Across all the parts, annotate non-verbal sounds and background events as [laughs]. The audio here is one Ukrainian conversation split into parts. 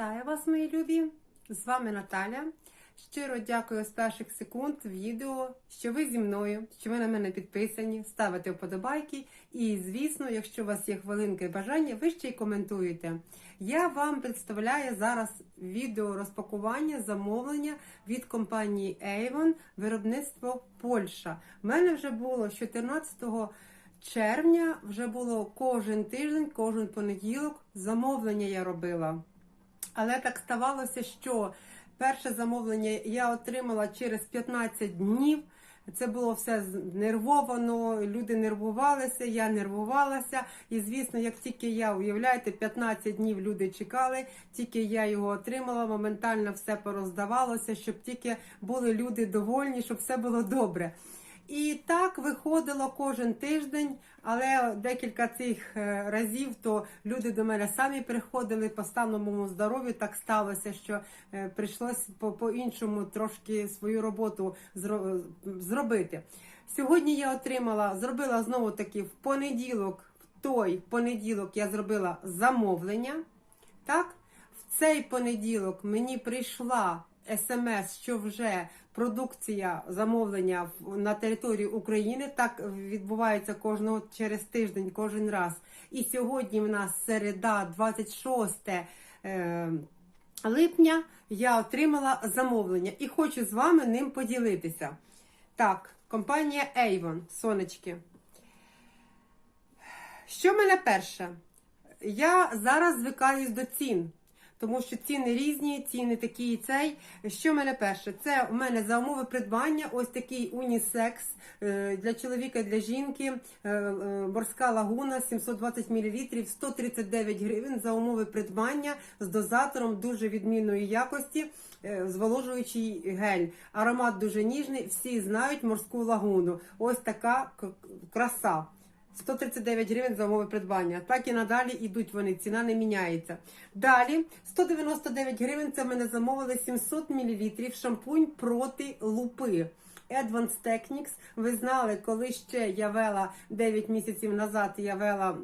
Вітаю вас, мої любі! З вами Наталя. Щиро дякую з перших секунд відео, що ви зі мною, що ви на мене підписані, ставите вподобайки. І, звісно, якщо у вас є хвилинка і бажання, ви ще й коментуєте. Я вам представляю зараз відео розпакування замовлення від компанії Avon, виробництво Польща. У мене вже було з 14 червня, вже було кожен тиждень, кожен понеділок. Замовлення я робила. Але так ставалося, що перше замовлення я отримала через 15 днів. Це було все нервовано, люди нервувалися, я нервувалася. І звісно, як тільки я уявляєте, 15 днів люди чекали, тільки я його отримала, моментально все пороздавалося, щоб тільки були люди довольні, щоб все було добре. І так виходило кожен тиждень, але декілька цих е, разів то люди до мене самі приходили по стану моєму здоров'ю. Так сталося, що е, прийшлось по- по-іншому трошки свою роботу зробити. Сьогодні я отримала, зробила знову таки в понеділок, в той понеділок я зробила замовлення. Так, в цей понеділок мені прийшла смс, що вже продукція замовлення на території України. Так відбувається кожного через тиждень, кожен раз. І сьогодні в нас середа, 26 е, липня. Я отримала замовлення і хочу з вами ним поділитися. Так, компанія Avon, сонечки. Що мене перше? Я зараз звикаюсь до цін, тому що ціни різні, ціни такі і цей. Що в мене перше? Це у мене за умови придбання ось такий унісекс е, для чоловіка для жінки. е, е, Морська лагуна 720 мл, 139 гривень за умови придбання з дозатором дуже відмінної якості. Зволожуючий гель. Аромат дуже ніжний. Всі знають морську лагуну. Ось така краса. 139 гривень за умови придбання. Так і надалі йдуть вони, ціна не міняється. Далі 199 гривень. Це мене замовили 700 мл шампунь проти лупи. Advanced Techniques. Ви знали, коли ще я вела 9 місяців назад, я вела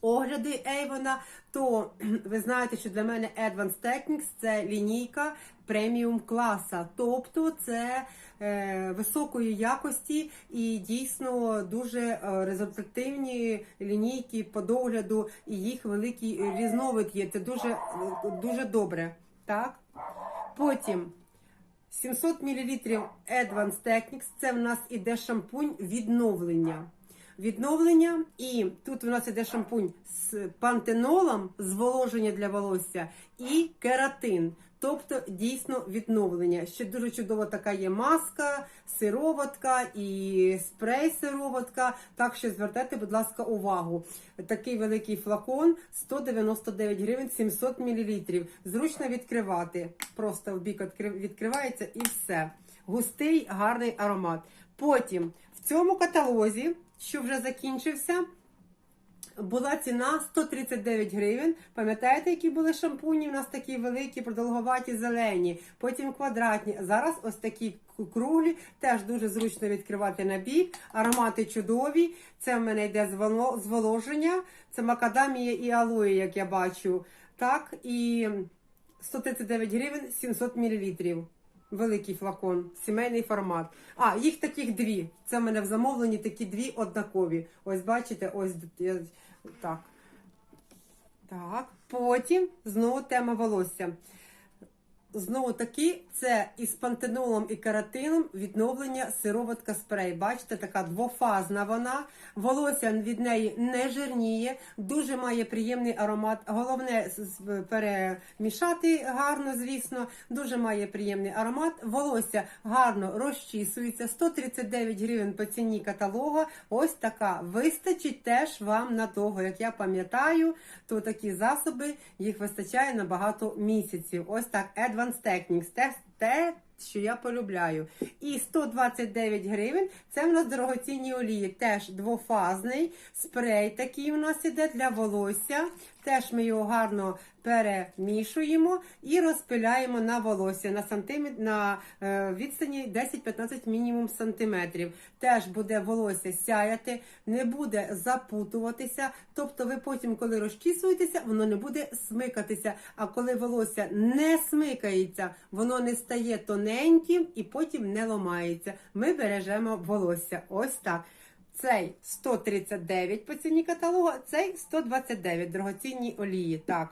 огляди Ейвона, то [clears throat] ви знаєте, що для мене Advanced Techniques це лінійка преміум класа. Тобто це е, високої якості і дійсно дуже е, результативні лінійки по догляду, і їх великий різновид є. Це дуже, дуже добре. Так? Потім 700 мл Advanced Techniques, це в нас іде шампунь відновлення. Відновлення, і тут у нас іде шампунь з пантенолом, зволоження для волосся, і кератин. Тобто дійсно відновлення. Ще дуже чудова така є маска, сироватка і спрей сироватка. Так що звертайте, будь ласка, увагу. Такий великий флакон 199 гривень 700 мл. Зручно відкривати. Просто в бік відкривається і все. Густий, гарний аромат. Потім в цьому каталозі, що вже закінчився, була ціна 139 гривень. Пам'ятаєте, які були шампуні? У нас такі великі, продовгуваті, зелені, потім квадратні. Зараз ось такі круглі, теж дуже зручно відкривати на бік. Аромати чудові. Це в мене йде зволоження, це макадамія і алоє, як я бачу. Так, і 139 гривень 700 мл. Великий флакон, сімейний формат. А, їх таких дві. Це в мене в замовленні такі дві однакові. Ось бачите, ось так. Так. Потім знову тема волосся. Знову таки, це із пантенолом і каротином відновлення сироватка спрей. Бачите, така двофазна вона. Волосся від неї не жирніє, дуже має приємний аромат. Головне перемішати гарно, звісно. Дуже має приємний аромат. Волосся гарно розчісується. 139 гривень по ціні каталога. Ось така. Вистачить теж вам надовго. Як я пам'ятаю, то такі засоби їх вистачає на багато місяців. Ось так. Advanced Techniques. Те, те, що я полюбляю. І 129 гривень. Це в нас дорогоцінні олії. Теж двофазний спрей такий у нас іде для волосся. Теж ми його гарно перемішуємо і розпиляємо на волосся на сантиметр на е, відстані 10-15 мінімум сантиметрів. Теж буде волосся сяяти, не буде запутуватися. Тобто, ви потім, коли розчісуєтеся, воно не буде смикатися. А коли волосся не смикається, воно не стає тоненьким і потім не ломається. Ми бережемо волосся. Ось так. Цей 139 по ціні каталогу, цей 129 дорогоцінні олії. Так.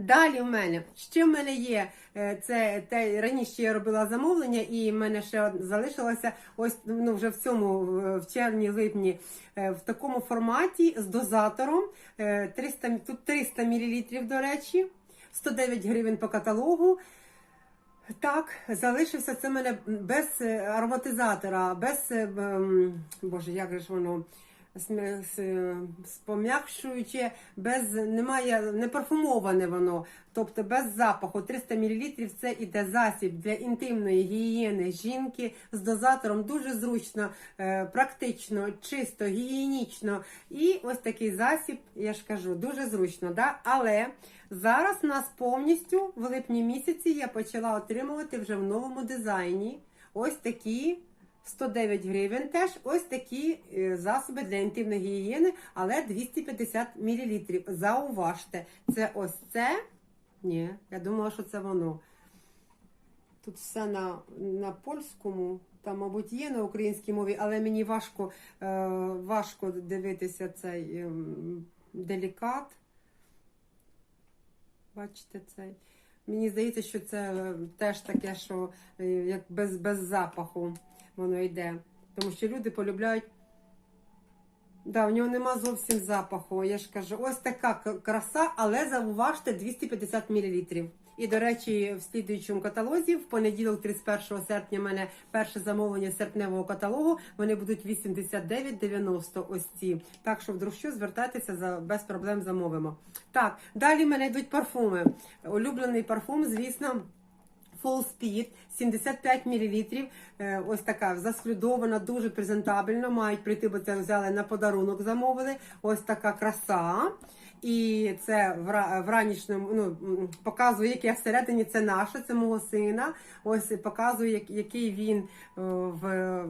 Далі в мене, ще в мене є е, це те раніше я робила замовлення, і в мене ще залишилося ось ну вже в цьому е, в червні-липні е, в такому форматі з дозатором. е, 300, м- тут 300 мл, до речі, 109 гривень по каталогу. Так, залишився це в мене без е, ароматизатора, без е, боже, як же ж воно е, спом'якшуюче, без немає, не парфумоване воно, тобто без запаху. 300 мл це іде засіб для інтимної гігієни жінки з дозатором. Дуже зручно, е, практично, чисто, гігієнічно. І ось такий засіб, я ж кажу, дуже зручно. Да? Але зараз нас повністю в липні місяці я почала отримувати вже в новому дизайні. Ось такі 109 гривень теж ось такі е, засоби для інтимної гігієни, але 250 мл. Зауважте, це ось це. Ні, я думала, що це воно. Тут все на, на польському, там, мабуть, є на українській мові, але мені важко, е, важко дивитися цей ем, делікат. Бачите цей. Мені здається, що це е, теж таке, що е, як без, без запаху воно йде. Тому що люди полюбляють. Да, в нього нема зовсім запаху. Я ж кажу, ось така краса, але зауважте 250 мл. І, до речі, в слідуючому каталозі, в понеділок, 31 серпня, в мене перше замовлення серпневого каталогу. Вони будуть 89,90 ось ці. Так що вдруг що звертайтеся за без проблем замовимо. Так, далі в мене йдуть парфуми. Улюблений парфум, звісно. Full Speed 75 мл. Е, Ось така заслідована, дуже презентабельно. Мають прийти, бо це взяли на подарунок, замовили. Ось така краса. І це в, ранішньому ну, показує, яке всередині це наше, це мого сина. Ось показує, який він е, в,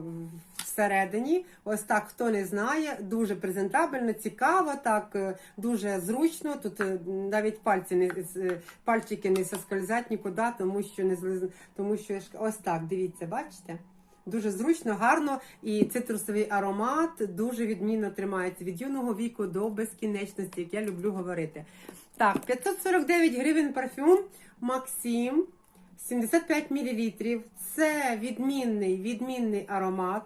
всередині. Ось так, хто не знає, дуже презентабельно, цікаво, так е, дуже зручно. Тут навіть пальці не пальчики не соскользять нікуди, тому що не тому що ось так. Дивіться, бачите? Дуже зручно, гарно і цитрусовий аромат дуже відмінно тримається від юного віку до безкінечності, як я люблю говорити. Так, 549 гривень парфюм Максим. 75 мл. Це відмінний, відмінний аромат.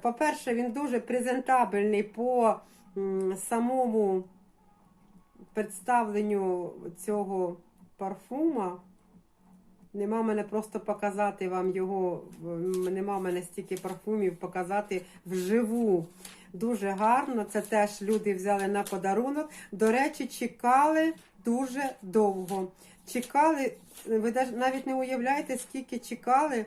По-перше, він дуже презентабельний по самому представленню цього парфума. Нема мене просто показати вам його, нема мене стільки парфумів показати вживу. Дуже гарно. Це теж люди взяли на подарунок. До речі, чекали дуже довго. Чекали, ви навіть не уявляєте, скільки чекали.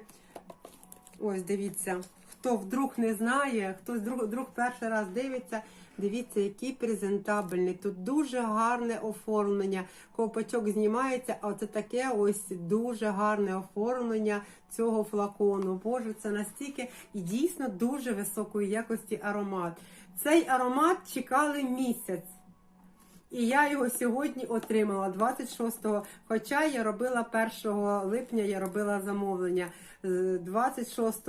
Ось дивіться, хто вдруг не знає, хто вдруг, вдруг перший раз дивиться, дивіться, який презентабельний. Тут дуже гарне оформлення. Ковпачок знімається, а це таке ось дуже гарне оформлення цього флакону. Боже, це настільки і дійсно дуже високої якості аромат. Цей аромат чекали місяць. І я його сьогодні отримала 26-го. Хоча я робила 1 липня, я робила замовлення. З 26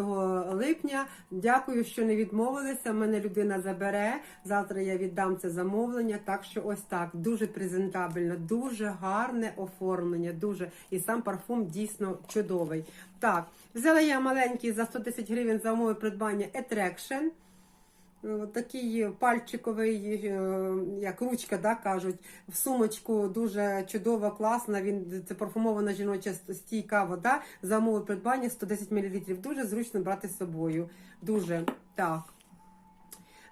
липня. Дякую, що не відмовилися. Мене людина забере. Завтра я віддам це замовлення. Так що ось так. Дуже презентабельно, дуже гарне оформлення. Дуже і сам парфум дійсно чудовий. Так, взяла я маленький за 110 гривень за умови придбання Attraction. Е, Такий пальчиковий, е, як ручка, да, кажуть, в сумочку дуже чудова, класна. Він це парфумована жіноча стійка вода. За умови придбання 110 мл. Дуже зручно брати з собою. Дуже так.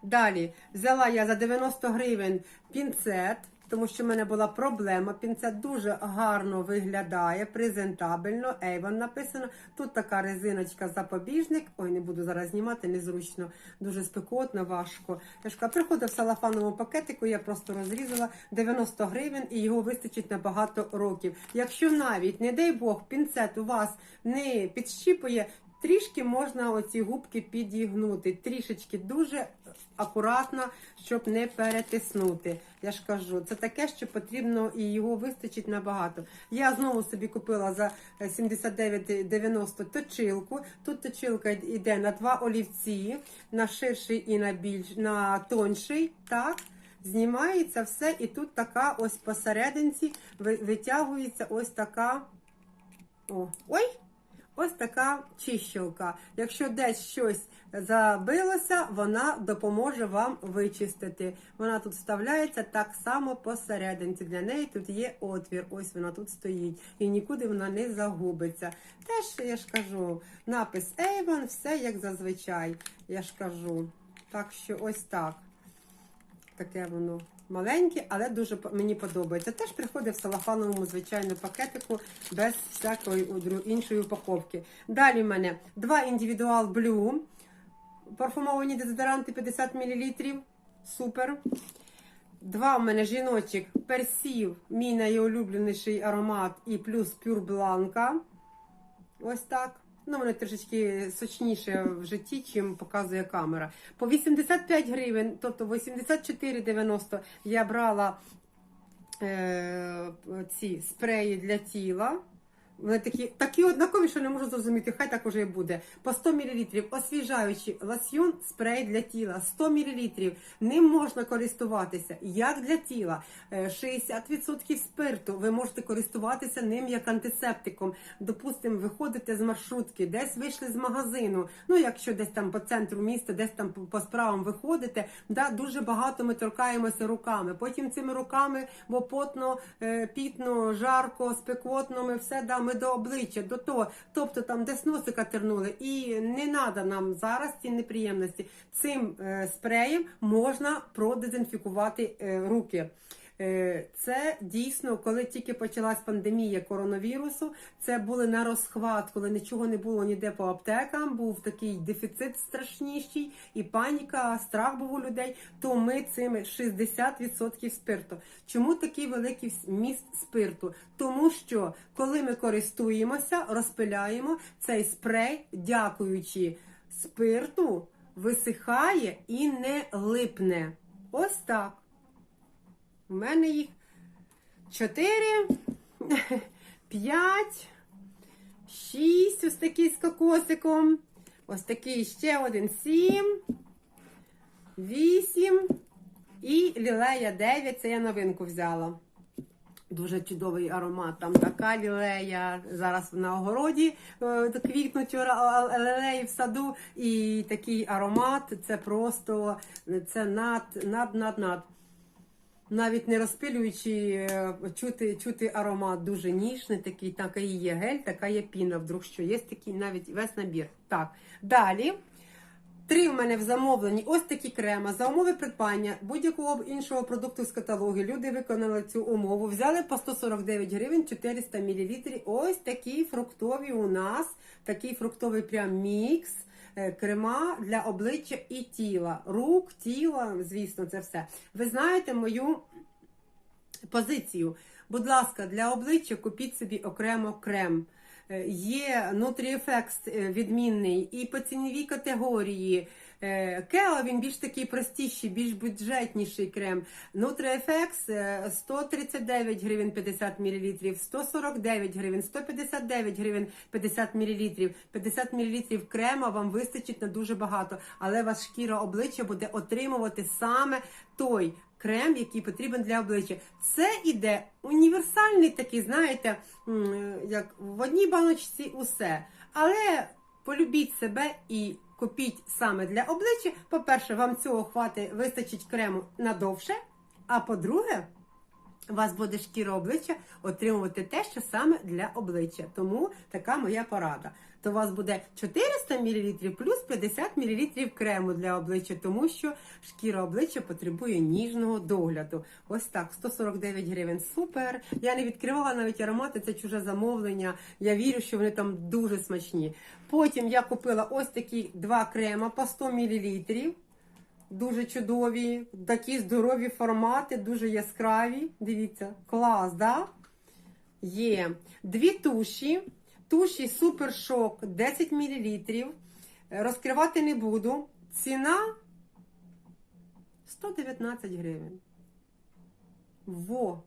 Далі взяла я за 90 гривень пінцет. Тому що в мене була проблема. Пінцет дуже гарно виглядає, презентабельно. Avon написано. Тут така резиночка запобіжник. Ой, не буду зараз знімати, незручно, дуже спекотно, важко. Я ж приходив в салафановому пакетику, я просто розрізала 90 гривень і його вистачить на багато років. Якщо навіть, не дай Бог, пінцет у вас не підщіпує, трішки можна оці губки підігнути. Трішечки дуже акуратно, щоб не перетиснути. Я ж кажу, це таке, що потрібно і його вистачить набагато. Я знову собі купила за е, 79,90 точилку. Тут точилка йде на два олівці, на ширший і на більш на тонший. Так. Знімається все, і тут така ось посерединці витягується ось така. О, ой! Ось така чищілка. Якщо десь щось забилося, вона допоможе вам вичистити. Вона тут вставляється так само посерединці. Для неї тут є отвір. Ось вона тут стоїть. І нікуди вона не загубиться. Теж я ж кажу, напис Avon, все як зазвичай. Я ж кажу. Так що ось так. Таке воно маленьке, але дуже мені подобається. Теж приходить в салафановому звичайному пакетику без всякої іншої упаковки. Далі в мене два індивідуал Blue, парфумовані дезодоранти 50 мл. Супер. Два в мене жіночок персів, мій найулюбленіший аромат і плюс пюр бланка. Ось так. Ну, вони трішечки сочніше в житті, чим показує камера. По 85 гривень, тобто 84,90 я брала е, ці спреї для тіла. Вони такі, такі однакові, що не можу зрозуміти, хай так уже і буде. По 100 мл освіжаючий лосьйон, спрей для тіла. 100 мл. Ним можна користуватися як для тіла. Е, 60% спирту. Ви можете користуватися ним як антисептиком. Допустимо, виходите з маршрутки, десь вийшли з магазину. Ну, якщо десь там по центру міста, десь там по- по справам виходите, да, дуже багато ми торкаємося руками. Потім цими руками, бо потно, е, пітно, жарко, спекотно, ми все да, ми до обличчя, до того. Тобто там десь носика тернули. І не треба нам зараз ці неприємності. Цим е, спреєм можна продезінфікувати е, руки. Е, Це дійсно, коли тільки почалась пандемія коронавірусу, це були на розхват, коли нічого не було ніде по аптекам, був такий дефіцит страшніший, і паніка, страх був у людей. То ми цими 60% спирту. Чому такий великий міст спирту? Тому що коли ми користуємося, розпиляємо цей спрей, дякуючи спирту, висихає і не липне. Ось так. У мене їх 4, 5, 6, ось такий з кокосиком. Ось такий ще один 7, 8 і лілея 9. Це я новинку взяла. Дуже чудовий аромат. Там така лілея. Зараз на огороді е, квітнуть лілеї в саду. І такий аромат. Це просто це над, над, над, над. Навіть не розпилюючи, е, чути, чути аромат дуже ніжний, такий, така і є гель, така є піна. Вдруг що є такий навіть весь набір. Так, далі. Три в мене в замовленні ось такі крема. За умови придбання будь-якого іншого продукту з каталогу. Люди виконали цю умову. Взяли по 149 гривень 400 мл. Ось такі фруктові у нас. Такий фруктовий прям мікс. Е, Крема для обличчя і тіла, рук, тіла, звісно, це все. Ви знаєте мою позицію. Будь ласка, для обличчя купіть собі окремо крем. Е, Є NutriFX е, відмінний і по ціновій категорії. Е, Кео він більш такий простіший, більш бюджетніший крем. NutriFX е, 139 гривень 50 мл, 149 гривень, 159 гривень 50 мл. 50 мл крема вам вистачить на дуже багато, але ваша шкіра обличчя буде отримувати саме той крем, який потрібен для обличчя. Це іде універсальний такий, знаєте, як в одній баночці усе. Але полюбіть себе і купіть саме для обличчя. По-перше, вам цього хватить, вистачить крему надовше. А по-друге, у вас буде шкіра обличчя отримувати те, що саме для обличчя. Тому така моя порада. То у вас буде 400 мл плюс 50 мл крему для обличчя, тому що шкіра обличчя потребує ніжного догляду. Ось так, 149 гривень. Супер. Я не відкривала навіть аромати, це чуже замовлення. Я вірю, що вони там дуже смачні. Потім я купила ось такі два крема по 100 мл. Дуже чудові, такі здорові формати, дуже яскраві. Дивіться, клас, да? Є дві туші. Туші Супер Шок 10 мл. Розкривати не буду. Ціна 119 гривень. Во,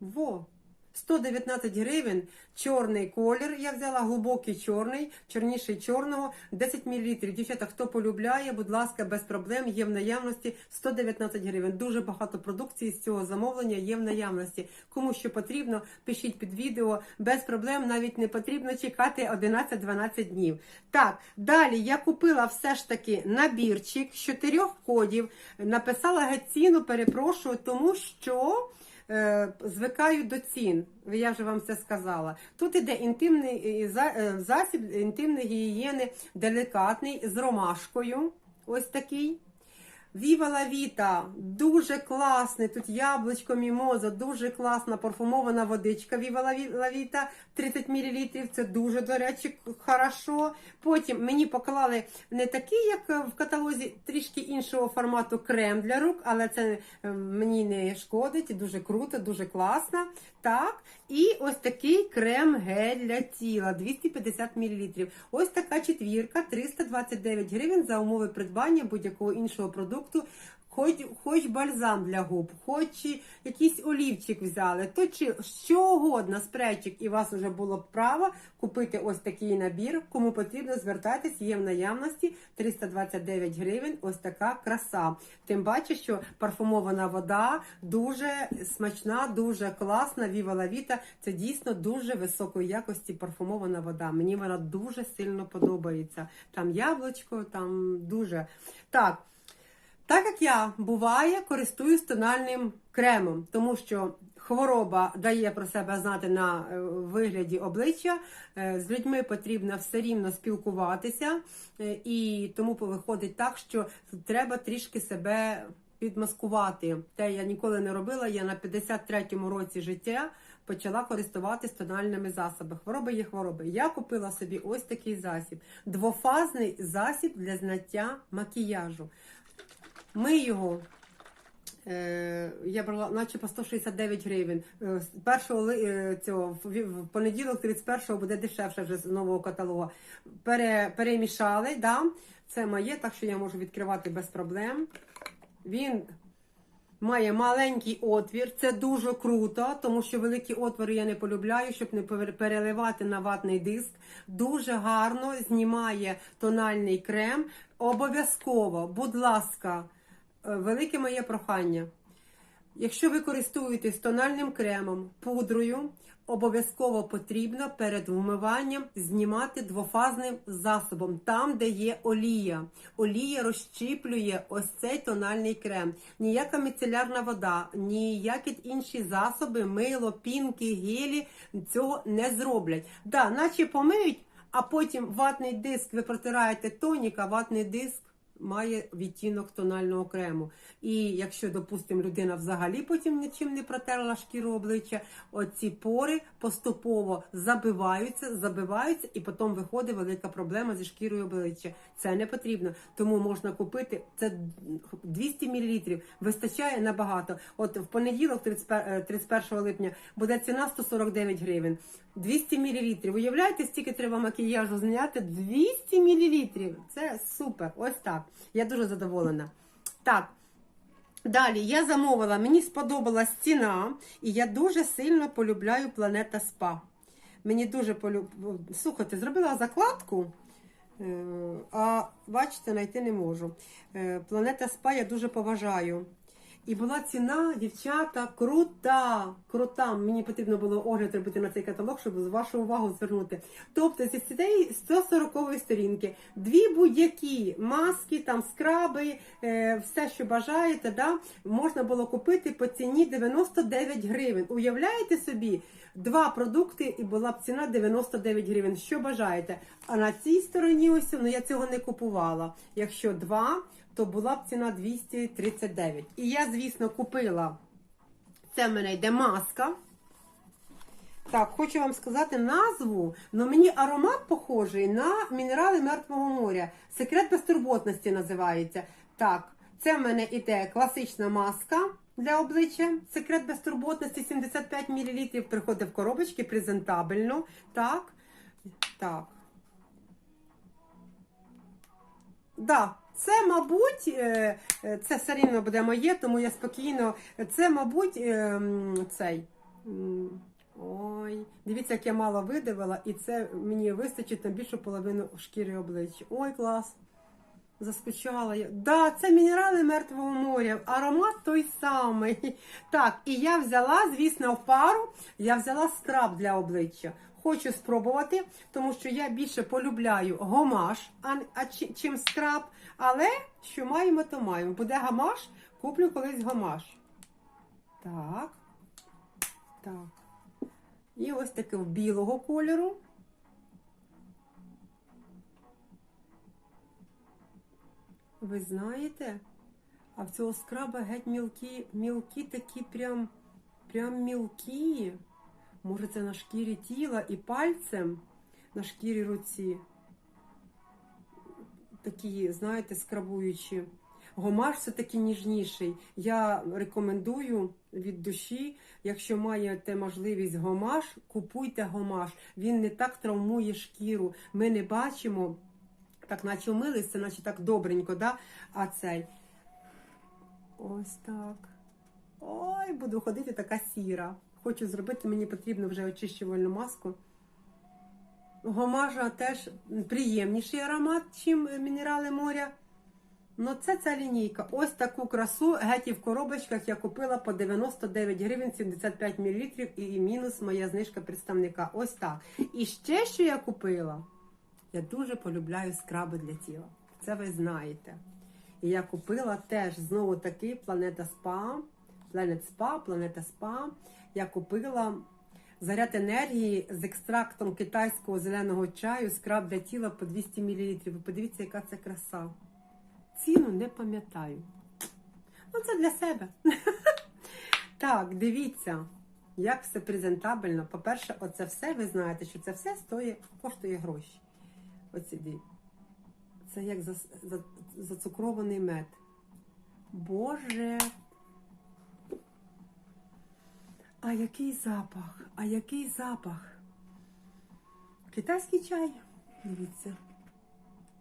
во. 119 гривень, чорний колір. Я взяла глибокий чорний, чорніший чорного, 10 мл. Дівчата, хто полюбляє, будь ласка, без проблем, є в наявності 119 гривень. Дуже багато продукції з цього замовлення є в наявності. Кому що потрібно, пишіть під відео. Без проблем навіть не потрібно чекати 11-12 днів. Так, далі я купила все ж таки набірчик з чотирьох кодів. Написала ціну, перепрошую, тому що. Е, звикаю до цін. Я вже вам це сказала. Тут іде інтимний е, е, засіб інтимної гігієни делікатний з ромашкою. Ось такий. Віва Ла Віта, дуже класний. Тут яблучко, мімоза, дуже класна парфумована водичка. Віва Ла Ві- Ла Віта, 30 мл. Це дуже, до речі, хорошо. Потім мені поклали не такий, як в каталозі, трішки іншого формату крем для рук, але це е, мені не шкодить. Дуже круто, дуже класно. Так, і ось такий крем-гель для тіла 250 мл. Ось така четвірка, 329 гривень за умови придбання будь-якого іншого продукту. Хоч, хоч бальзам для губ, хоч якийсь олівчик взяли, то чи що угодно, спрейчик, і у вас вже було б право купити ось такий набір. Кому потрібно, звертайтесь, є в наявності 329 гривень. Ось така краса. Тим паче, що парфумована вода дуже смачна, дуже класна. Віва Ла Віта це дійсно дуже високої якості парфумована вода. Мені вона дуже сильно подобається. Там яблучко, там дуже так. Так як я буває, користуюсь тональним кремом, тому що хвороба дає про себе знати на е, вигляді обличчя. Е, З людьми потрібно все рівно спілкуватися, е, і тому виходить так, що треба трішки себе підмаскувати. Те я ніколи не робила. Я на 53-му році життя. Почала користуватись тональними засобами. Хвороби є хвороби. Я купила собі ось такий засіб. Двофазний засіб для зняття макіяжу. Ми його. Е, я брала наче по 169 гривень. Е, першого е, цього в, понеділок, 31-го буде дешевше вже з нового каталогу. Пере, перемішали, да? це моє, так що я можу відкривати без проблем. Він має маленький отвір, це дуже круто, тому що великі отвори я не полюбляю, щоб не переливати на ватний диск. Дуже гарно знімає тональний крем. Обов'язково, будь ласка, велике моє прохання. Якщо ви користуєтесь тональним кремом, пудрою, обов'язково потрібно перед вмиванням знімати двофазним засобом, там, де є олія. Олія розщіплює ось цей тональний крем. Ніяка міцелярна вода, ніякі інші засоби, мило, пінки, гелі цього не зроблять. Да, наче помиють, а потім ватний диск ви протираєте тонік, а ватний диск має відтінок тонального крему. І якщо, допустимо, людина взагалі потім нічим не протерла шкіру обличчя, оці пори поступово забиваються, забиваються, і потім виходить велика проблема зі шкірою обличчя. Це не потрібно. Тому можна купити це 200 мл, вистачає набагато. От в понеділок, 31 е, 31 липня, буде ціна 149 гривень. 200 мл. Уявляєте, стільки треба макіяжу зняти? 200 мл. Це супер. Ось так. Я дуже задоволена. Так. Далі я замовила, мені сподобалась ціна, і я дуже сильно полюбляю Планета Спа. Мені дуже полюб... Слухайте, зробила закладку, е, а бачите, знайти не можу. Е, Планета Спа я дуже поважаю. І була ціна, дівчата, крута, крута. Мені потрібно було огляд робити на цей каталог, щоб вашу увагу звернути. Тобто зі цієї 140 сторінки дві будь-які маски, там скраби, е, все, що бажаєте, да, можна було купити по ціні 99 гривень. Уявляєте собі? Два продукти і була б ціна 99 гривень. Що бажаєте? А на цій стороні ось ну я цього не купувала. Якщо два, то була б ціна 239. І я, звісно, купила. Це в мене йде маска. Так, хочу вам сказати назву, але мені аромат похожий на мінерали Мертвого моря. Секрет безтурботності називається. Так, це в мене іде класична маска для обличчя. Секрет безтурботності 75 мл. Приходить в коробочки презентабельно. Так. Так. Да, це, мабуть, е, це все рівно буде моє, тому я спокійно. Це, мабуть, е, цей. Ой, дивіться, як я мало видавила, і це мені вистачить на більшу половину шкіри обличчя. Ой, клас. Заскучала я. Да, це мінерали Мертвого моря. Аромат той самий. Так, і я взяла, звісно, в пару, я взяла скраб для обличчя. Хочу спробувати, тому що я більше полюбляю гомаш, а, а чим скраб. Але що маємо, то маємо. Буде гамаш, куплю колись гамаш. Так. Так. І ось таке в білого кольору. Ви знаєте, а в цього скраба геть мілкі, мілкі такі прям, прям мілкі. Може, це на шкірі тіла і пальцем на шкірі руці. Такі, знаєте, скрабуючі. Гомаш все таки ніжніший. Я рекомендую від душі, якщо маєте можливість гомаш, купуйте гомаш. Він не так травмує шкіру. Ми не бачимо, так наче вмилися, наче так добренько, да? а цей. Ось так. Ой, буду ходити така сіра. Хочу зробити, мені потрібно вже очищувальну маску. Гомажа теж приємніший аромат, ніж мінерали моря. Ну, це ця лінійка. Ось таку красу геть і в коробочках я купила по 99 гривень 75 мл і мінус моя знижка представника. Ось так. І ще що я купила, я дуже полюбляю скраби для тіла. Це ви знаєте. І я купила теж знову таки Планета Спа. Planet Spa, Планета Спа. Я купила заряд енергії з екстрактом китайського зеленого чаю, скраб для тіла по 200 мл. Ви подивіться, яка це краса. Ціну не пам'ятаю. Ну, це для себе. [laughs] Так, дивіться, як все презентабельно. По-перше, оце все, ви знаєте, що це все стоїть, коштує гроші. Оці дві. Це як зацукрований мед. Боже. А який запах? А який запах? Китайський чай. Дивіться,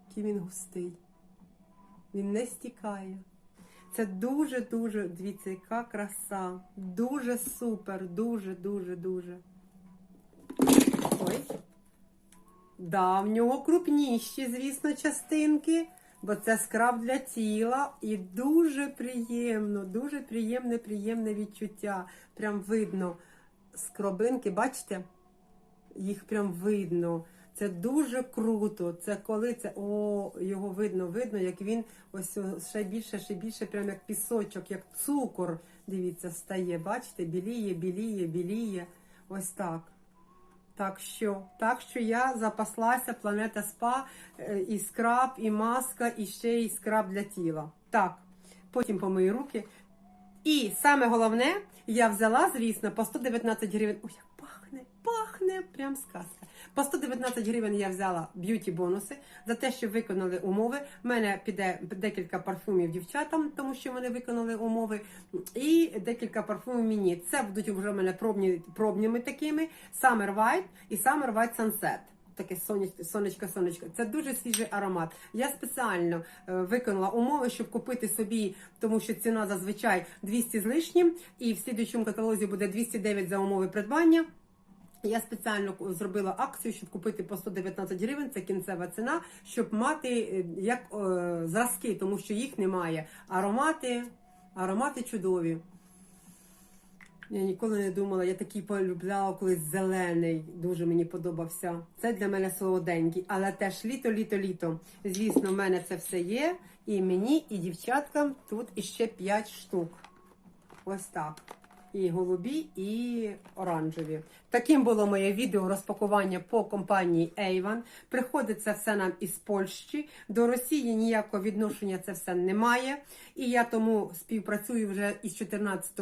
який він густий. Він не стікає. Це дуже-дуже, дивіться, яка краса. Дуже супер, дуже, дуже, дуже. Ой. Да, в нього крупніші, звісно, частинки, бо це скраб для тіла. І дуже приємно, дуже приємне, приємне відчуття. Прям видно скробинки, бачите? Їх прям видно. Це дуже круто. Це коли це о, його видно, видно, як він ось ще більше, ще більше, прям як пісочок, як цукор. Дивіться, стає. Бачите, біліє, біліє, біліє. Ось так. Так що, так що я запаслася планета СПА е, і скраб, і маска, і ще й скраб для тіла. Так, потім помию руки. І саме головне, я взяла, звісно, по 119 гривень. Ой, як пахне, пахне, прям сказка. По 119 гривень я взяла б'юті бонуси за те, що виконали умови. У мене піде декілька парфумів дівчатам, тому що вони виконали умови. І декілька парфумів мені. Це будуть вже в мене пробні, пробніми такими: Summer White і Summer White Sunset. Таке сонечко, сонечко. Це дуже свіжий аромат. Я спеціально е, виконала умови, щоб купити собі, тому що ціна зазвичай 200 з лишнім, і в слідуючому каталозі буде 209 за умови придбання. Я спеціально зробила акцію, щоб купити по 119 гривень. Це кінцева ціна, щоб мати е, як е, зразки, тому що їх немає. Аромати Аромати чудові. Я ніколи не думала, я такий полюбляла колись зелений, дуже мені подобався. Це для мене солоденький, але теж літо, літо, літо. Звісно, в мене це все є. І мені, і дівчаткам тут іще 5 штук. Ось так. І голубі, і оранжеві. Таким було моє відео розпакування по компанії Avon. Приходить це все нам із Польщі. До Росії ніякого відношення це все немає. І я тому співпрацюю вже із 14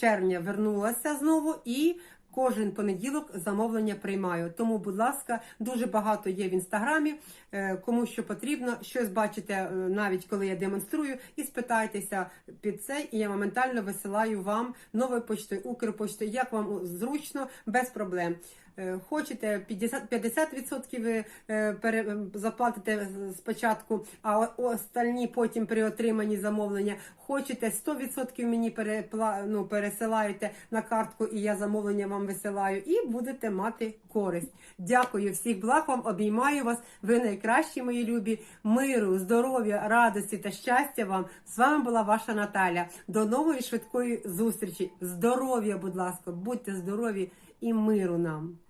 червня вернулася знову і. Кожен понеділок замовлення приймаю. Тому, будь ласка, дуже багато є в інстаграмі. Е, Кому що потрібно, щось бачите, е, навіть коли я демонструю, і спитайтеся під це, і я моментально висилаю вам новою почтою, Укрпочтою, як вам зручно, без проблем. Е, Хочете 50%, 50% ви е, заплатите спочатку, а остальні потім при отриманні замовлення. Хочете 100% мені перепла, ну, пересилаєте на картку, і я замовлення вам висилаю, і будете мати користь. Дякую всіх благ вам, обіймаю вас. Ви найкращі, мої любі. Миру, здоров'я, радості та щастя вам. З вами була ваша Наталя. До нової швидкої зустрічі. Здоров'я, будь ласка, будьте здорові і миру нам.